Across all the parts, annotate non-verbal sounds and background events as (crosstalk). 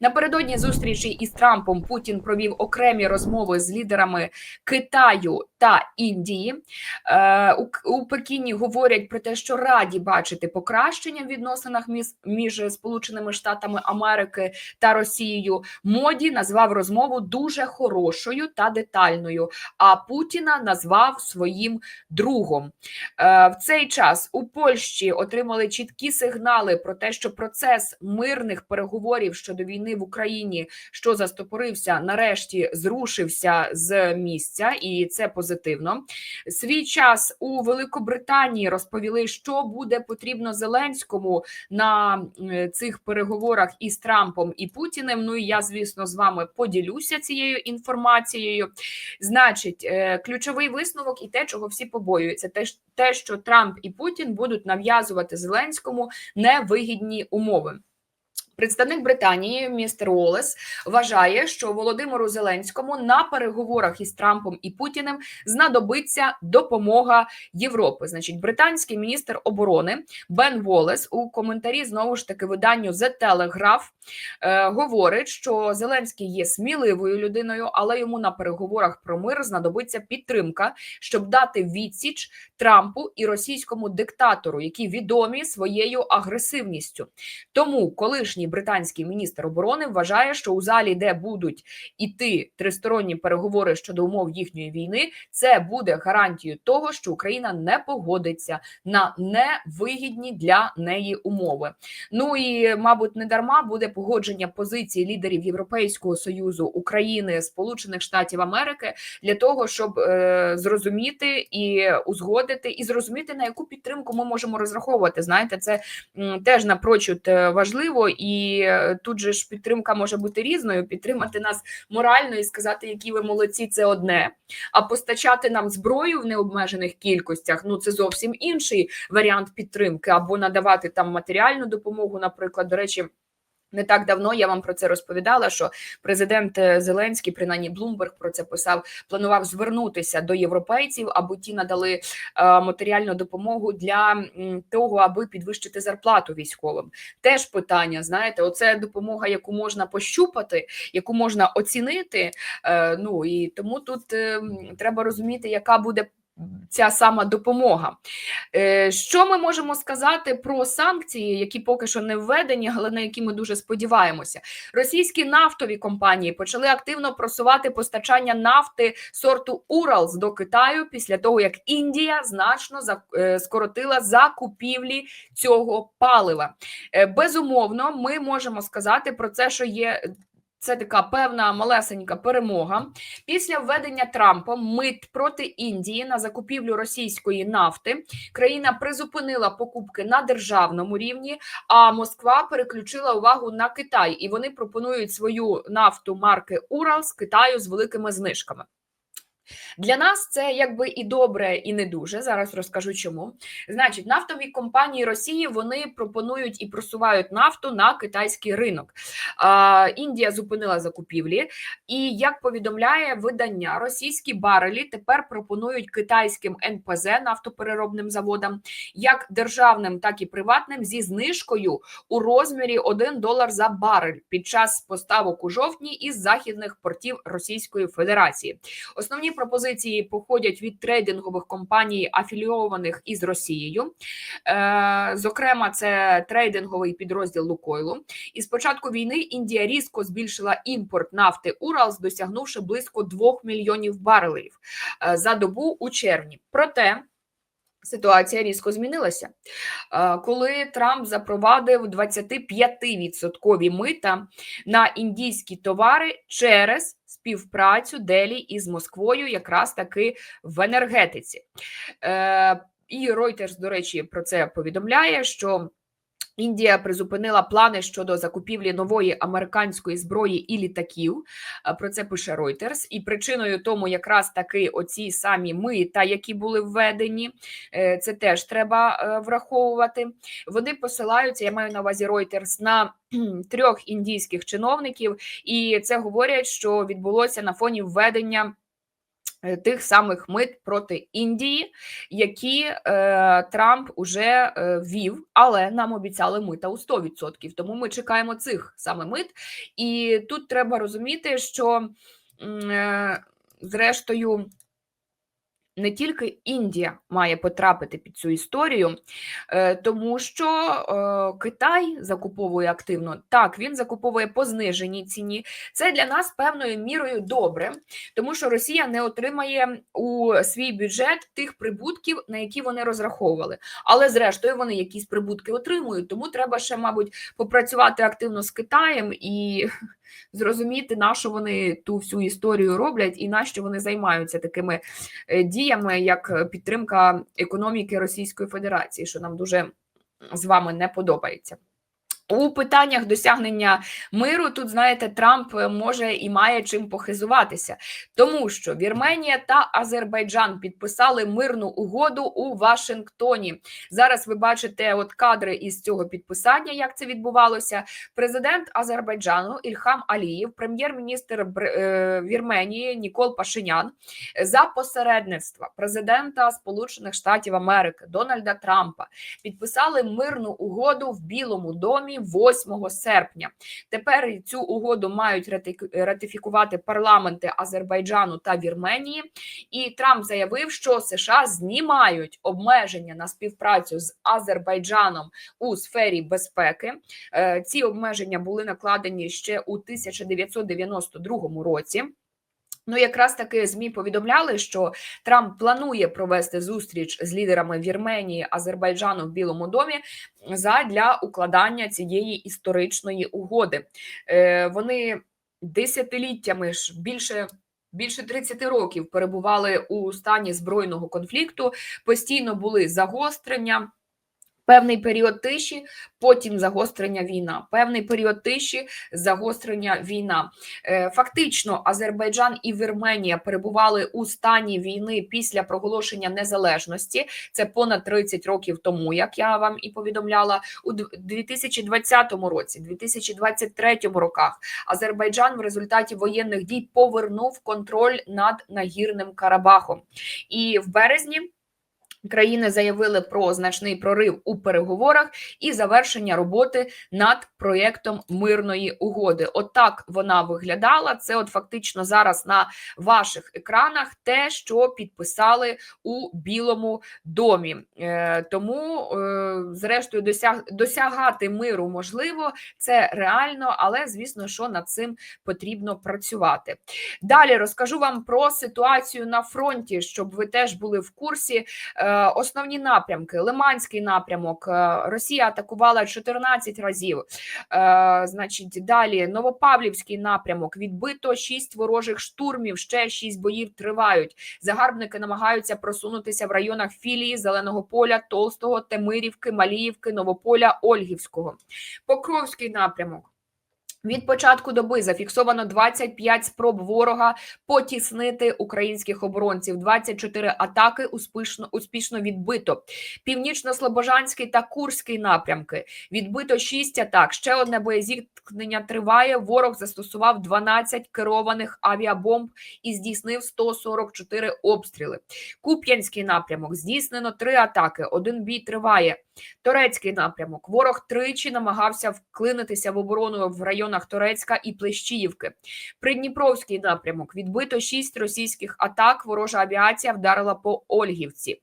Напередодні зустрічі із Трампом Путін провів окремі розмови з лідерами Китаю та Індії. Е, у, Пекіні говорять про те, що раді бачити покращення в відносинах між Сполученими Штатами Америки та Росією. Моді назвав розмову дуже хорошою та детальною. А Путіна назвав своїм другом. Е, В цей час у Польщі отримали чіткі сигнали про те, що процес мирних переговорів щодо війни в Україні, що застопорився, нарешті зрушився з місця, і це позитивно. Свій час у Великобританії розповіли, що буде потрібно Зеленському на цих переговорах із Трампом і Путіним. Ну і я, звісно, з вами поділюся цією інформацією. Значить, е, ключовий висновок і те, чого всі побоюються, те, що Трамп і Путін будуть нав'язувати Зеленському невигідні умови. Представник Британії містер Уоллес вважає, що Володимиру Зеленському на переговорах із Трампом і Путіним знадобиться допомога Європи. Значить, британський міністр оборони Бен Волес у коментарі знову ж таки виданню The Telegraph е, говорить, що Зеленський є сміливою людиною, але йому на переговорах про мир знадобиться підтримка, щоб дати відсіч Трампу і російському диктатору, які відомі своєю агресивністю. Тому колишній британський міністр оборони вважає, що у залі, де будуть іти тристоронні переговори щодо умов їхньої війни, це буде гарантією того, що Україна не погодиться на невигідні для неї умови. Ну і мабуть, не дарма буде погодження позиції лідерів Європейського союзу України, Сполучених Штатів Америки для того, щоб е, зрозуміти і узгодити, і зрозуміти на яку підтримку ми можемо розраховувати. Знаєте, це м, теж напрочуд е, важливо, і е, тут же ж підтримка може бути різною. Підтримати нас морально і сказати, які ви молодці, це одне. А постачати нам зброю в необмежених кількостях ну це зовсім інший варіант підтримки, або надавати там матеріальну допомогу. Наприклад, до речі. Не так давно я вам про це розповідала, що президент е, Зеленський, принаймні Блумберг про це писав, планував звернутися до європейців, аби ті надали е, матеріальну допомогу для того, аби підвищити зарплату військовим. Теж питання, знаєте, оце допомога, яку можна пощупати, яку можна оцінити. Е, ну і тому тут е, треба розуміти, яка буде ця сама допомога. Е, Що ми можемо сказати про санкції, які поки що не введені, але на які ми дуже сподіваємося? Російські нафтові компанії почали активно просувати постачання нафти сорту Уралс до Китаю після того, як Індія значно е, скоротила закупівлі цього палива. Е, Безумовно, ми можемо сказати про це, що є. Це така певна малесенька перемога. Після введення Трампом мит проти Індії на закупівлю російської нафти країна призупинила покупки на державному рівні, а Москва переключила увагу на Китай, і вони пропонують свою нафту марки Урал з Китаю з великими знижками. Для нас це якби і добре, і не дуже. Зараз розкажу чому. Значить, нафтові компанії Росії вони пропонують і просувають нафту на китайський ринок. А, Індія зупинила закупівлі, і як повідомляє видання, російські барелі тепер пропонують китайським НПЗ нафтопереробним заводам, як державним, так і приватним, зі знижкою у розмірі 1 долар за барель під час поставок у жовтні із західних портів Російської Федерації. Основні пропозиції походять від трейдингових компаній, афілійованих із Росією. Е, Зокрема, це трейдинговий підрозділ Лукойлу. І з початку війни Індія різко збільшила імпорт нафти Уралс, досягнувши близько 2 мільйонів барелів е, за добу у червні. Проте Ситуація різко змінилася, Е, коли Трамп запровадив 25% мита на індійські товари через співпрацю Делі із Москвою, якраз таки в енергетиці. Е, І Reuters, до речі, про це повідомляє, що Індія призупинила плани щодо закупівлі нової американської зброї і літаків. Е, Про це пише Reuters. І причиною тому якраз таки оці самі мита, які були введені, е, це теж треба е, враховувати. Вони посилаються, я маю на увазі Reuters, на (clears throat) трьох індійських чиновників, і це говорять, що відбулося на фоні введення тих самих мит проти Індії, які е, Трамп уже е, ввів, але нам обіцяли мита у 100%. Тому ми чекаємо цих саме мит. І тут треба розуміти, що е, зрештою. Не тільки Індія має потрапити під цю історію, е, тому що е, Китай закуповує активно. Так, він закуповує по зниженій ціні. Це для нас певною мірою добре, тому що Росія не отримає у свій бюджет тих прибутків, на які вони розраховували. Але зрештою вони якісь прибутки отримують. Тому треба ще, мабуть, попрацювати активно з Китаєм і зрозуміти, на що вони ту всю історію роблять, і на що вони займаються такими е, діями, як е, підтримка економіки Російської Федерації, що нам дуже з вами не подобається. У питаннях досягнення миру тут, знаєте, Трамп е, може і має чим похизуватися, тому що Вірменія та Азербайджан підписали мирну угоду у Вашингтоні. Зараз ви бачите от кадри із цього підписання, як це відбувалося. Президент Азербайджану Ільхам Алієв, прем'єр-міністр е, Вірменії Нікол Пашинян за посередництва президента Сполучених Штатів Америки Дональда Трампа підписали мирну угоду в Білому домі. 8 серпня. Тепер цю угоду мають ратифікувати парламенти Азербайджану та Вірменії. І Трамп заявив, що США знімають обмеження на співпрацю з Азербайджаном у сфері безпеки. Е, ці обмеження були накладені ще у 1992 році. Ну, якраз таки змі повідомляли, що Трамп планує провести зустріч з лідерами Вірменії Азербайджану в Білому домі задля укладання цієї історичної угоди. Е, Вони десятиліттями ж більше. Більше 30 років перебували у стані збройного конфлікту, постійно були загострення. Певний період тиші, потім загострення війна, певний період тиші, загострення війна. Е, фактично, Азербайджан і Вірменія перебували у стані війни після проголошення незалежності. Це понад 30 років тому, як я вам і повідомляла, у 2020 році, 2023 роках. Азербайджан в результаті воєнних дій повернув контроль над нагірним Карабахом, і в березні. Країни заявили про значний прорив у переговорах і завершення роботи над проєктом мирної угоди. Отак от вона виглядала. Це, от фактично, зараз на ваших екранах те, що підписали у Білому домі. Е, Тому, е, зрештою, досяг досягати миру можливо, це реально, але звісно, що над цим потрібно працювати. Далі розкажу вам про ситуацію на фронті, щоб ви теж були в курсі. Е, Основні напрямки: Лиманський напрямок, е, Росія атакувала 14 разів. Е, значить, далі Новопавлівський напрямок відбито 6 ворожих штурмів. Ще 6 боїв тривають. Загарбники намагаються просунутися в районах філії Зеленого поля, Толстого, Темирівки, Маліївки, Новополя, Ольгівського. Покровський напрямок. Від початку доби зафіксовано 25 спроб ворога потіснити українських оборонців. 24 атаки успішно успішно відбито. Північно-слобожанський та Курський напрямки відбито 6 атак. Ще одне боєзіткнення триває. Ворог застосував 12 керованих авіабомб і здійснив 144 обстріли. Куп'янський напрямок здійснено 3 атаки. Один бій триває. Турецький напрямок. Ворог тричі намагався вклинитися в оборону в районах Турецька і Плещіївки. Придніпровський напрямок відбито шість російських атак. Ворожа авіація вдарила по Ольгівці.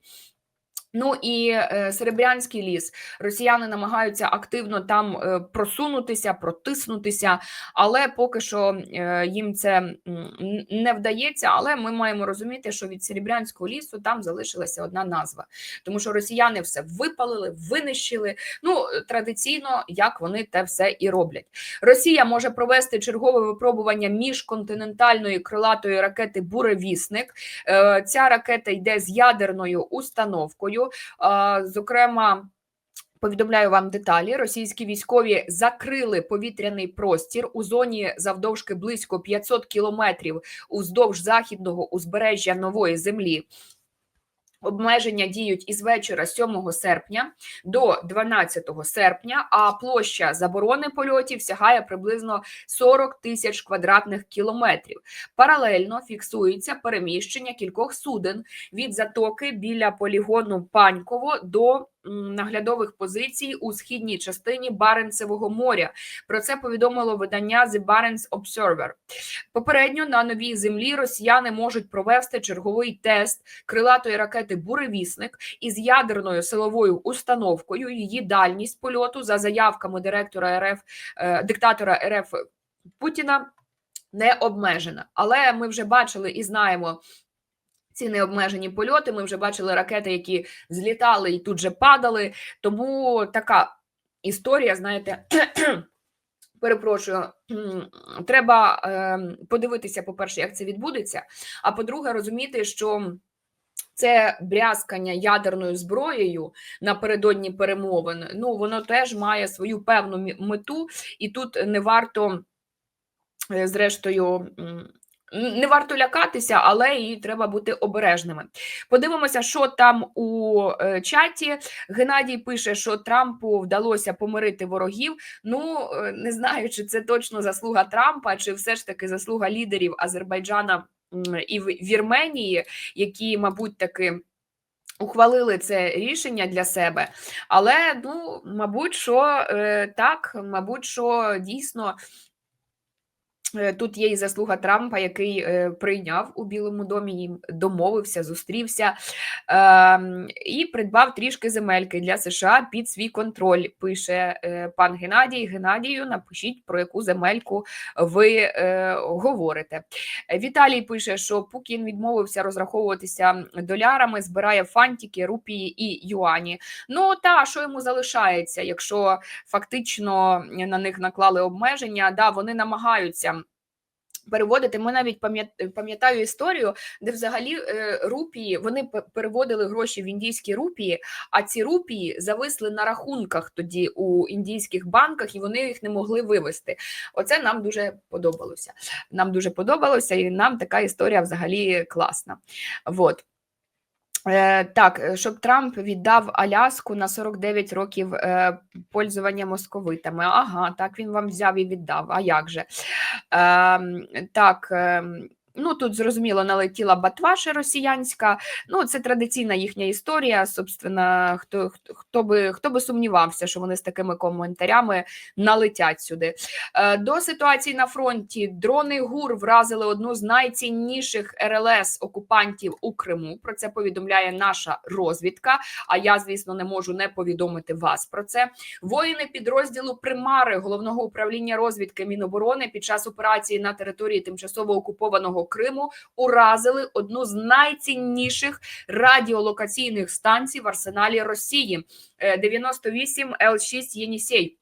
Ну і е, Серебрянський ліс росіяни намагаються активно там е, просунутися, протиснутися, але поки що е, їм це не вдається. Але ми маємо розуміти, що від Серебрянського лісу там залишилася одна назва, тому що росіяни все випалили, винищили. Ну традиційно, як вони те все і роблять. Росія може провести чергове випробування міжконтинентальної крилатої ракети Буревісник. Ця ракета йде з ядерною установкою. Зокрема, Повідомляю вам деталі. Російські військові закрили повітряний простір у зоні завдовжки близько 500 кілометрів уздовж західного узбережжя нової землі. Обмеження діють із вечора 7 серпня до 12 серпня, а площа заборони польотів сягає приблизно 40 тисяч квадратних кілометрів. Паралельно фіксується переміщення кількох суден від затоки біля полігону Паньково до наглядових позицій у східній частині Баренцевого моря. Про це повідомило видання The Barents Observer. Попередньо на новій землі росіяни можуть провести черговий тест крилатої ракети Буревісник із ядерною силовою установкою. Її дальність польоту за заявками директора РФ е, диктатора РФ Путіна не обмежена. Але ми вже бачили і знаємо. Ці необмежені польоти. Ми вже бачили ракети, які злітали і тут же падали. Тому така історія, знаєте, (clears throat) перепрошую, треба е, подивитися, по-перше, як це відбудеться. А по-друге, розуміти, що це брязкання ядерною зброєю напередодні перемовин. Ну воно теж має свою певну мету, і тут не варто, е, зрештою. Не варто лякатися, але і треба бути обережними. Подивимося, що там у е, чаті. Геннадій пише, що Трампу вдалося помирити ворогів. Ну е, не знаю, чи це точно заслуга Трампа, чи все ж таки заслуга лідерів Азербайджана і Вірменії, які, мабуть, таки. Ухвалили це рішення для себе, але ну, мабуть, що е, так, мабуть, що дійсно тут є і заслуга Трампа, який е, прийняв у Білому домі, домовився, зустрівся е, і придбав трішки земельки для США під свій контроль. Пише е, пан Геннадій. Геннадію, напишіть, про яку земельку ви е, говорите. Віталій пише, що Пукін відмовився розраховуватися долярами, збирає фантики, рупії і юані. Ну та що йому залишається, якщо фактично на них наклали обмеження, да, вони намагаються переводити. Ми навіть пам'ятаю історію, де взагалі е, рупії вони переводили гроші в індійські рупії, а ці рупії зависли на рахунках тоді у індійських банках, і вони їх не могли вивести. Оце нам дуже подобалося. Нам дуже подобалося, і нам така історія взагалі класна. Вот. Е, так, е, щоб Трамп віддав Аляску на 49 років е, пользування московитами. Ага, так він вам взяв і віддав. А як же? Е, так. Ем, Ну тут зрозуміло налетіла батваша росіянська. Ну це традиційна їхня історія. Собственно, хто хто би хто би сумнівався, що вони з такими коментарями налетять сюди. Е, до ситуації на фронті дрони ГУР вразили одну з найцінніших РЛС окупантів у Криму. Про це повідомляє наша розвідка. А я, звісно, не можу не повідомити вас про це. Воїни підрозділу Примари головного управління розвідки Міноборони під час операції на території тимчасово окупованого. Криму уразили одну з найцінніших радіолокаційних станцій в арсеналі Росії 98 Л6 Єнісей.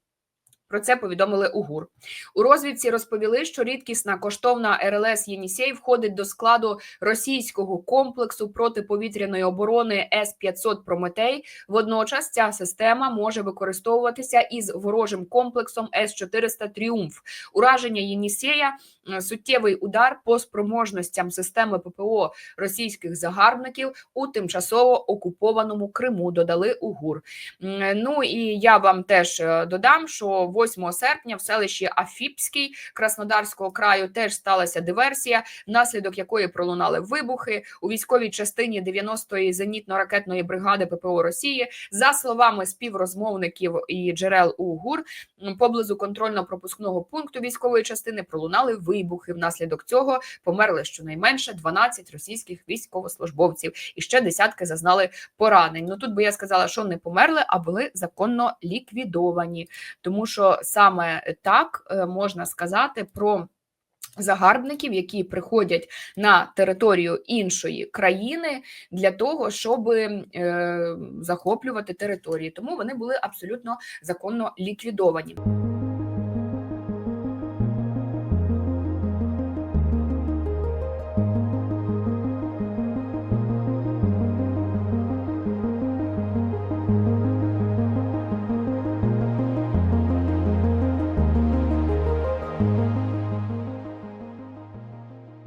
Про це повідомили у ГУР. У розвідці розповіли, що рідкісна коштовна РЛС Єнісей входить до складу російського комплексу протиповітряної оборони С 500 Прометей. Водночас ця система може використовуватися із ворожим комплексом С 400 Тріумф. Ураження Єнісея суттєвий удар по спроможностям системи ППО російських загарбників у тимчасово окупованому Криму. Додали у ГУР. Ну і я вам теж е, додам, що 8 серпня в селищі Афіпський Краснодарського краю теж сталася диверсія, внаслідок якої пролунали вибухи у військовій частині 90-ї зенітно-ракетної бригади ППО Росії. За словами співрозмовників і джерел у ГУР, поблизу контрольно-пропускного пункту військової частини пролунали вибухи. Внаслідок цього померли щонайменше 12 російських військовослужбовців і ще десятки зазнали поранень. Ну тут би я сказала, що не померли, а були законно ліквідовані, тому що саме так е, можна сказати про. Загарбників, які приходять на територію іншої країни для того, щоб е, захоплювати території, тому вони були абсолютно законно ліквідовані.